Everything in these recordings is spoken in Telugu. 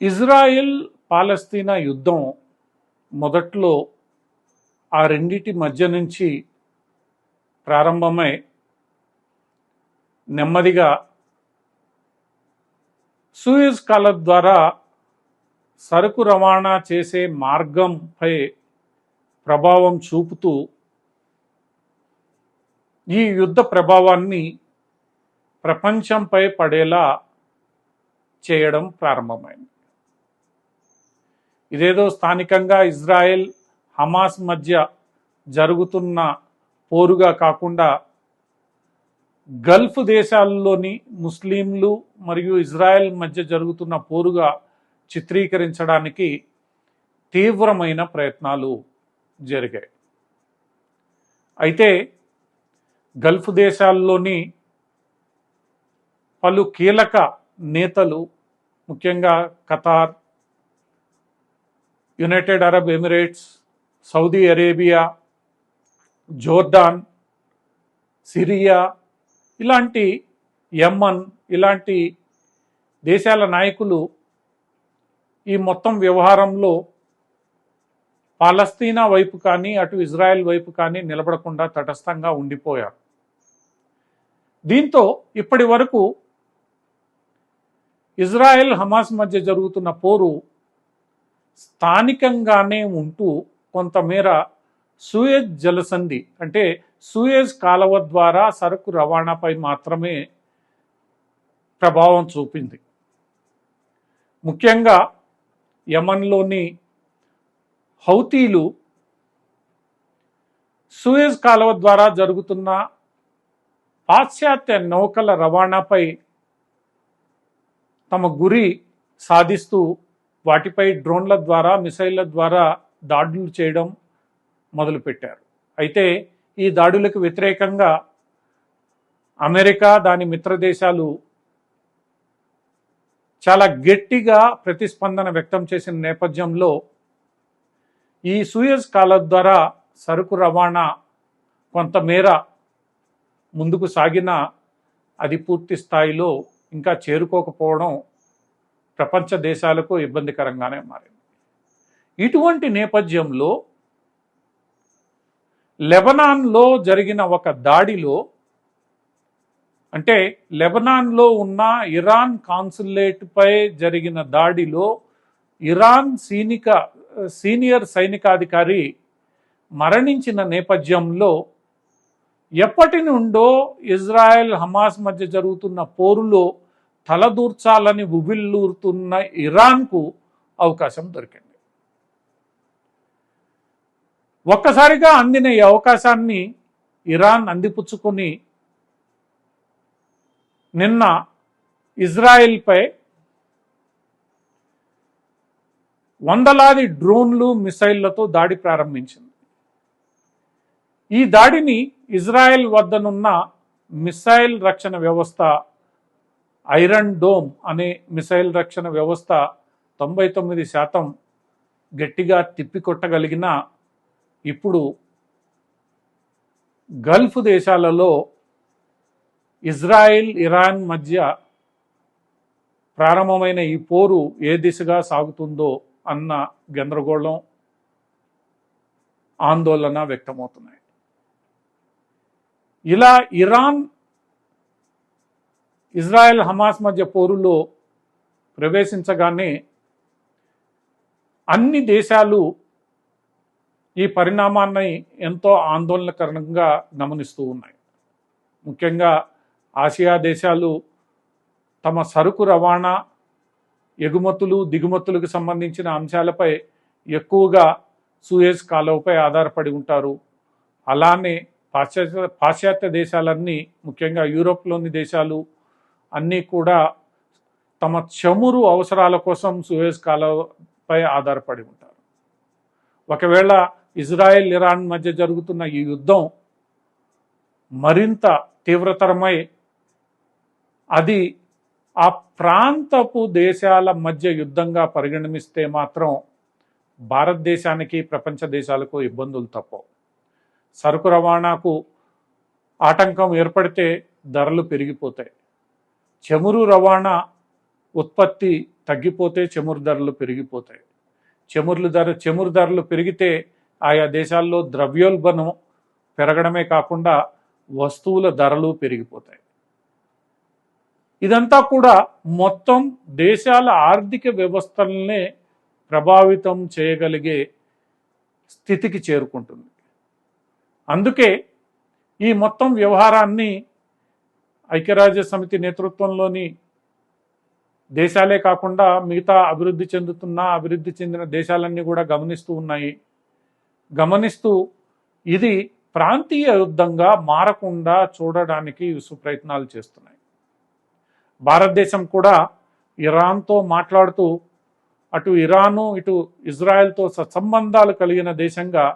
ఇజ్రాయిల్ పాలస్తీనా యుద్ధం మొదట్లో ఆ రెండిటి మధ్య నుంచి ప్రారంభమై నెమ్మదిగా సూయజ్ కాలం ద్వారా సరుకు రవాణా చేసే మార్గంపై ప్రభావం చూపుతూ ఈ యుద్ధ ప్రభావాన్ని ప్రపంచంపై పడేలా చేయడం ప్రారంభమైంది. ఇదేదో స్థానికంగా ఇజ్రాయెల్ హమాస్ మధ్య జరుగుతున్న పోరుగా కాకుండా గల్ఫ్ దేశాల్లోని ముస్లింలు మరియు ఇజ్రాయెల్ మధ్య జరుగుతున్న పోరుగా చిత్రీకరించడానికి తీవ్రమైన ప్రయత్నాలు జరిగాయి. అయితే గల్ఫ్ దేశాల్లోని పలు కీలక నేతలు ముఖ్యంగా Qatar United Arab Emirates Saudi Arabia Jordan Syria ఇలాంటి యమన్ ఇలాంటి దేశాల నాయకులు ఈ మొత్తం వ్యవహారంలో పాలస్తీనా వైపు కానీ అటు ఇజ్రాయెల్ వైపు కానీ నిలబడకుండా తటస్థంగా ఉండిపోయారు. దీంతో ఇప్పటి వరకు ఇజ్రాయెల్ హమాస్ మధ్య జరుగుతున్న పోరు స్థానికంగానే ఉంటూ కొంతమేర సూయజ్ జలసంధి అంటే సూయజ్ కాలువ ద్వారా సరుకు రవాణాపై మాత్రమే ప్రభావం చూపింది. ముఖ్యంగా యమన్లోని హౌతీలు సూయజ్ కాలువ ద్వారా జరుగుతున్న పాశ్చాత్య నౌకల రవాణాపై తమ గురి సాధిస్తూ వాటిపై డ్రోన్ల ద్వారా మిసైళ్ళ ద్వారా దాడులు చేయడం మొదలుపెట్టారు. అయితే ఈ దాడులకు వ్యతిరేకంగా అమెరికా దాని మిత్రదేశాలు చాలా గట్టిగా ప్రతిస్పందన వ్యక్తం చేసిన నేపథ్యంలో ఈ సూయజ్ కాలం ద్వారా సరుకు రవాణా కొంతమేర ముందుకు సాగిన అది పూర్తి స్థాయిలో ఇంకా చేరుకోకపోవడం ప్రపంచ దేశాలకు ఇబ్బందికరంగానే మారింది. ఇటువంటి నేపథ్యంలో లెబనాన్లో జరిగిన ఒక దాడిలో అంటే లెబనాన్లో ఉన్న ఇరాన్ కాన్సులేట్పై జరిగిన దాడిలో ఇరాన్ సైనిక సీనియర్ సైనికాధికారి మరణించిన నేపథ్యంలో ఎప్పటి నుండో ఇజ్రాయెల్ హమాస్ మధ్య జరుగుతున్న పోరులో తలదూర్చాలని ఉబిల్లూరుతున్న ఇరాన్కు అవకాశం దొరికింది. ఒక్కసారిగా అందిన ఈ అవకాశాన్ని ఇరాన్ అందిపుచ్చుకొని నిన్న ఇజ్రాయెల్పై వందలాది డ్రోన్లు మిసైళ్ళతో దాడి ప్రారంభించింది. ఈ దాడిని ఇజ్రాయెల్ వద్దనున్న మిసైల్ రక్షణ వ్యవస్థ ఐరన్ డోమ్ అనే మిసైల్ రక్షణ వ్యవస్థ తొంభై తొమ్మిది శాతం గట్టిగా తిప్పికొట్టగలిగిన ఇప్పుడు గల్ఫ్ దేశాలలో ఇజ్రాయిల్ ఇరాన్ మధ్య ప్రారంభమైన ఈ పోరు ఏ దిశగా సాగుతుందో అన్న గందరగోళం ఆందోళన వ్యక్తమవుతున్నాయి. ఇలా ఇరాన్ ఇజ్రాయెల్ హమాస్ మధ్య పోరులో ప్రవేశించగానే అన్ని దేశాలు ఈ పరిణామాన్ని ఎంతో ఆందోళనకరంగా గమనిస్తూ ఉన్నాయి. ముఖ్యంగా ఆసియా దేశాలు తమ సరుకు రవాణా ఎగుమతులు దిగుమతులకు సంబంధించిన అంశాలపై ఎక్కువగా సూయజ్ కాలువపై ఆధారపడి ఉంటారు. అలానే పాశ్చాత్య పాశ్చాత్య దేశాలన్నీ ముఖ్యంగా యూరోప్లోని దేశాలు అన్నీ కూడా తమ చమురు అవసరాల కోసం సువేజ్ కాలువపై ఆధారపడి ఉంటారు. ఒకవేళ ఇజ్రాయెల్ ఇరాన్ మధ్య జరుగుతున్న ఈ యుద్ధం మరింత తీవ్రతరమై అది ఆ ప్రాంతపు దేశాల మధ్య యుద్ధంగా పరిగణమిస్తే మాత్రం భారతదేశానికి ప్రపంచ దేశాలకు ఇబ్బందులు తప్పవు. సరుకు రవాణాకు ఆటంకం ఏర్పడితే ధరలు పెరిగిపోతాయి. చమురు రవాణా ఉత్పత్తి తగ్గిపోతే చమురు ధరలు పెరిగిపోతాయి. చమురులు ధర చమురు ధరలు పెరిగితే ఆయా దేశాల్లో ద్రవ్యోల్బణం పెరగడమే కాకుండా వస్తువుల ధరలు పెరిగిపోతాయి. ఇదంతా కూడా మొత్తం దేశాల ఆర్థిక వ్యవస్థలనే ప్రభావితం చేయగలిగే స్థితికి చేరుకుంటుంది. అందుకే ఈ మొత్తం వ్యవహారాన్ని ఐక్యరాజ్య సమితి నేతృత్వంలోని దేశాలే కాకుండా మిగతా అభివృద్ధి చెందుతున్న అభివృద్ధి చెందిన దేశాలన్నీ కూడా గమనిస్తూ ఉన్నాయి. గమనిస్తూ ఇది ప్రాంతీయ యుద్ధంగా మారకుండా చూడడానికి సుప్రయత్నాలు చేస్తున్నాయి. భారతదేశం కూడా ఇరాన్తో మాట్లాడుతూ అటు ఇరాను ఇటు ఇజ్రాయెల్తో సత్సంబంధాలు కలిగిన దేశంగా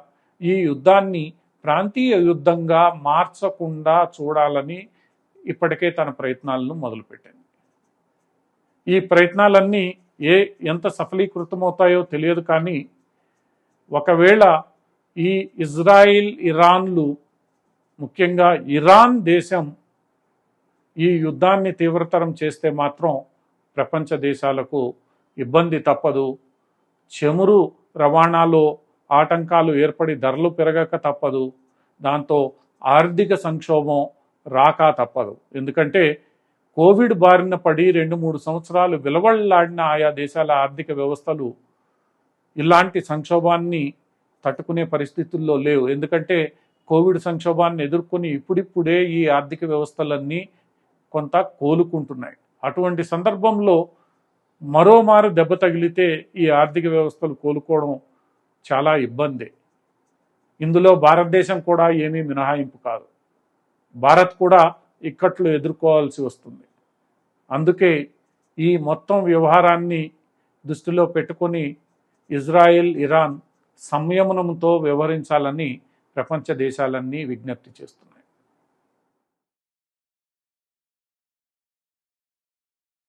ఈ యుద్ధాన్ని ప్రాంతీయ యుద్ధంగా మార్చకుండా చూడాలని ఇప్పటికే తన ప్రయత్నాలను మొదలుపెట్టింది. ఈ ప్రయత్నాలన్నీ ఏ ఎంత సఫలీకృతమవుతాయో తెలియదు కానీ ఒకవేళ ఈ ఇజ్రాయిల్ ఇరాన్లు ముఖ్యంగా ఇరాన్ దేశం ఈ యుద్ధాన్ని తీవ్రతరం చేస్తే మాత్రం ప్రపంచ దేశాలకు ఇబ్బంది తప్పదు. చమురు రవాణాలో ఆటంకాలు ఏర్పడి ధరలు పెరగక తప్పదు. దాంతో ఆర్థిక సంక్షోభం రాక తప్పదు. ఎందుకంటే కోవిడ్ బారిన పడి రెండు మూడు సంవత్సరాలు విలవళ్ళాడిన ఆయా దేశాల ఆర్థిక వ్యవస్థలు ఇలాంటి సంక్షోభాన్ని తట్టుకునే పరిస్థితుల్లో లేవు. ఎందుకంటే కోవిడ్ సంక్షోభాన్ని ఎదుర్కొని ఇప్పుడిప్పుడే ఈ ఆర్థిక వ్యవస్థలన్నీ కొంత కోలుకుంటున్నాయి. అటువంటి సందర్భంలో మరోమారు దెబ్బ తగిలితే ఈ ఆర్థిక వ్యవస్థలు కోలుకోవడం చాలా ఇబ్బంది. ఇందులో భారతదేశం కూడా ఏమీ మినహాయింపు కాదు. భారత్ కూడా ఇక్కట్లు ఎదుర్కోవాల్సి వస్తుంది. అందుకే ఈ మొత్తం వ్యవహారాన్ని దృష్టిలో పెట్టుకొని ఇజ్రాయెల్ ఇరాన్ సంయమనంతో వ్యవహరించాలని ప్రపంచ దేశాలన్నీ విజ్ఞప్తి చేస్తున్నాయి.